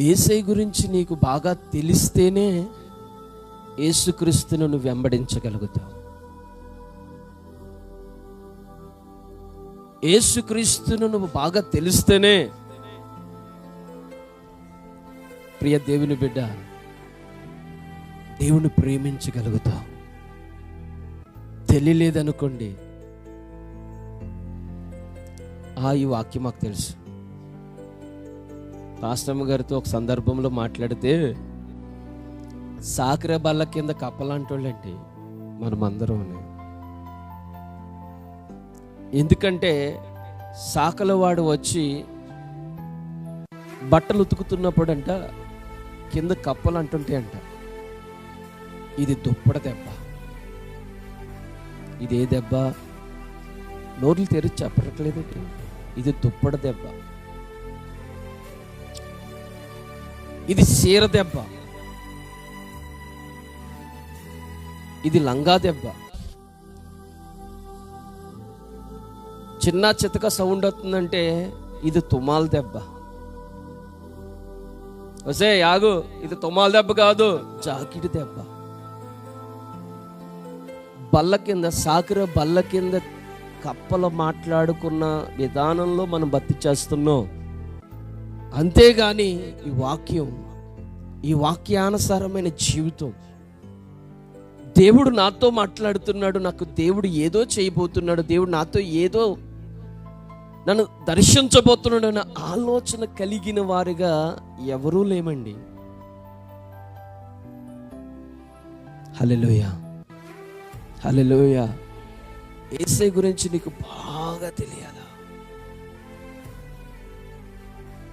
ఏసై గురించి నీకు బాగా తెలిస్తేనే యేసుక్రీస్తును నువ్వు వెంబడించగలుగుతావు. యేసుక్రీస్తును నువ్వు బాగా తెలిస్తేనే ప్రియ దేవుని బిడ్డ దేవుని ప్రేమించగలుగుతావు. తెలియలేదనుకోండి ఆ ఈ వాక్యం మాకు తెలుసు. రాష్ట్రమ్మ గారితో ఒక సందర్భంలో మాట్లాడితే సాకర బల్ల కింద కప్పలాంటోళ్ళండి మనమందరం ఎందుకంటే సాకల వాడు వచ్చి బట్టలు ఉతుకుతున్నప్పుడు అంట కింద కప్పలు అంటుంటే అంట ఇది దుప్పడ దెబ్బ. ఇది ఏ దెబ్బ? నోర్లు తెరిచి చెప్పట్లేదండి ఇది దుప్పడ దెబ్బ. ఇది చీర దెబ్బ. ఇది లంగా దెబ్బ. చిన్న చితక సౌండ్ వస్తుందంటే ఇది తుమాల దెబ్బ. వసే యాగు ఇది తుమాల దెబ్బ కాదు. జాకిడి దెబ్బ. బల్ల కింద సాకిర బల్ల కింద కప్పలు మాట్లాడుకున్న విధానంలో మనం భర్తీ చేస్తున్నాం. అంతేగాని ఈ వాక్యం ఈ వాక్యానుసారమైన జీవితం. దేవుడు నాతో మాట్లాడుతున్నాడు నాకు దేవుడు ఏదో చేయబోతున్నాడు దేవుడు నాతో ఏదో నన్ను దర్శించబోతున్నాడు అన్న ఆలోచన కలిగిన వారిగా ఎవరూ లేమండి. హలెలోయ హలెలోయ ఏసై గురించి నీకు బాగా తెలియాలా?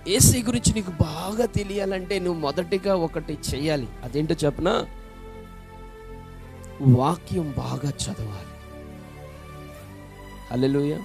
ఏసీ గురించి నీకు బాగా తెలియాలంటే నువ్వు మొదటిగా ఒకటి చేయాలి. అదేంటో చెప్పనా? వాక్యం బాగా చదవాలి. హల్లెలూయా.